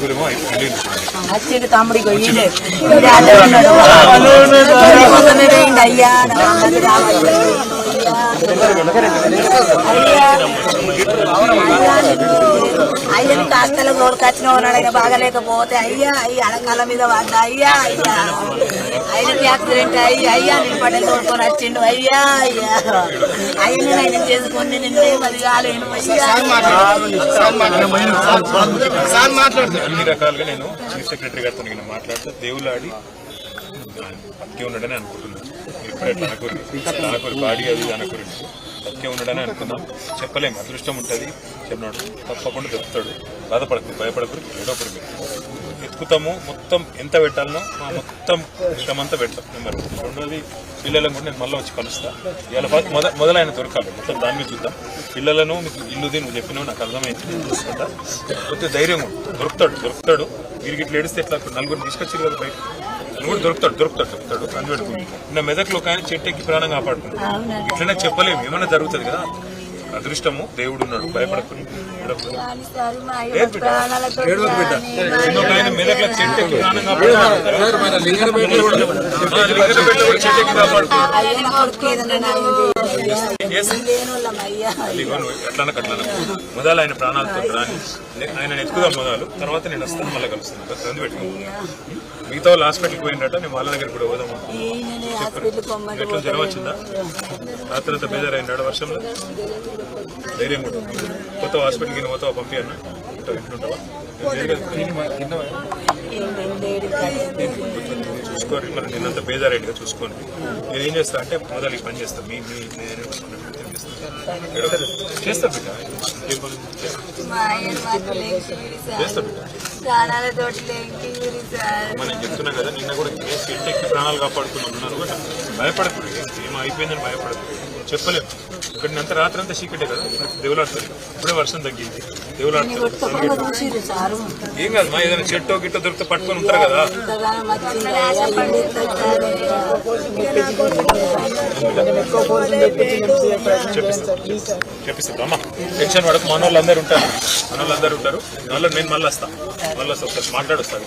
ఐదు పెళ్ళిళ్ళు వచ్చిండు తమ్ముడికి పోయిండు అయ్యా అయ్యని కాస్తలో తోడుకొచ్చిన ఉన్నాడు బాగలేకపోతే అయ్యా అయ్యా అడకాల మీద పడ్డా అయ్యా అయ్యా ఆయనకి యాక్సిడెంట్ అయ్యి అయ్యా నేను పడ్డ తోడుకొని వచ్చిండు. అయ్యా అయ్యా. అయ్యని ఆయన చేసుకొని నిన్ను మరి కాలేను అన్ని రకాలుగా నేను చీఫ్ సెక్రటరీ గారితో నేను మాట్లాడితే దేవులాడి బతికే ఉన్నాడని అనుకుంటున్నాను. ఇప్పుడే తనకూరి తనకూరి బాడీ అది తనకూరి బతికే ఉన్నాడని అనుకున్నాం చెప్పలేము అదృష్టం ఉంటుంది. చెప్పినాడు తప్పకుండా దొరుకుతాడు బాధపడకు భయపడకు ఏడోపడి ఎత్తుకుతాము మొత్తం ఎంత పెట్టాలనో మా మొత్తం ఇష్టమంతా పెడతాం. నెంబర్ రెండోది పిల్లలను కూడా నేను మళ్ళీ వచ్చి కలుస్తా. ఇవాళ ఫస్ట్ మొద మొదలైన దొరకాలి. మొత్తం దాని మీద చూద్దాం. పిల్లలను మీకు ఇల్లుది నువ్వు చెప్పినావు నాకు అర్థమైంది. నేను చూసుకుంటా. కొద్దిగా ధైర్యం దొరుకుతాడు దొరుకుతాడు. వీరికి ఇట్లా ఏడిస్తే ఎట్లా? నలుగురు తీసుకొచ్చారు కదా బయట నువ్వు కూడా దొరుకుతాడు దొరుకుతాడు దొరుకుతాడు. అని పెట్టుకుని నిన్న మెదక్లో ఒక ఆయన చెట్టెక్కి ప్రాణం కాపాడుకున్నాడు ఇట్లనే చెప్పలేము. ఏమైనా జరుగుతుంది కదా? అదృష్టము దేవుడు ఉన్నాడు భయపడకుండా ఎట్లన్నా కట్లన్నా మొదలు ఆయన ప్రాణాలతో రాని. ఆయన ఎత్తుకుదాం మొదలు తర్వాత నేను వస్తాను మళ్ళీ కలుస్తాను రంది పెట్టుకో. మిగతా వాళ్ళు హాస్పిటల్కి పోయినట్ట నేను వాళ్ళ దగ్గర కూడా పోదాం ఎట్లా జ్వరం వచ్చిందా? రాత్రి అంతా వర్షంలో? ధైర్యం కూడా కొత్త హాస్పిటల్కి పోతావా పంపి అన్న ఉంటావు ఇంట్లో ఉంటావా చూసుకోండి మరి నిన్నంత బేజారైట్గా చూసుకోండి నేను ఏం చేస్తా అంటే మొదలు ఈ పని చేస్తాను మీ మీ నేను చేస్తా. బిడ్డ. బిడ్డ. మనం చెప్తున్నా కదా నిన్న కూడా కేసు ఇంటికి ప్రాణాలు కాపాడుకున్నాం ఉన్నారు కూడా భయపడకూడదు ఏమో అయిపోయిందని భయపడదు చెప్పలేము ఇక్కడ అంతా రాత్రి అంతా చీకటే కదా. దేవులాడుతుంది. ఇప్పుడే వర్షం తగ్గింది. దేవులాడుతుంది. ఏం కాదు మా ఏదైనా చెట్టో గిట్టో దొరికితే పట్టుకొని ఉంటారు కదా. ఇంతగానం వచ్చింది అయ్యా, చెప్పిస్తా. చెప్పిస్తా అమ్మా టెన్షన్ పడకు మన వాళ్ళందరూ ఉంటారు. మన వాళ్ళందరూ ఉంటారు. మళ్ళీ నేను మళ్ళీ వస్తా. మళ్ళీ వస్తా ఒకసారి మాట్లాడొస్తాను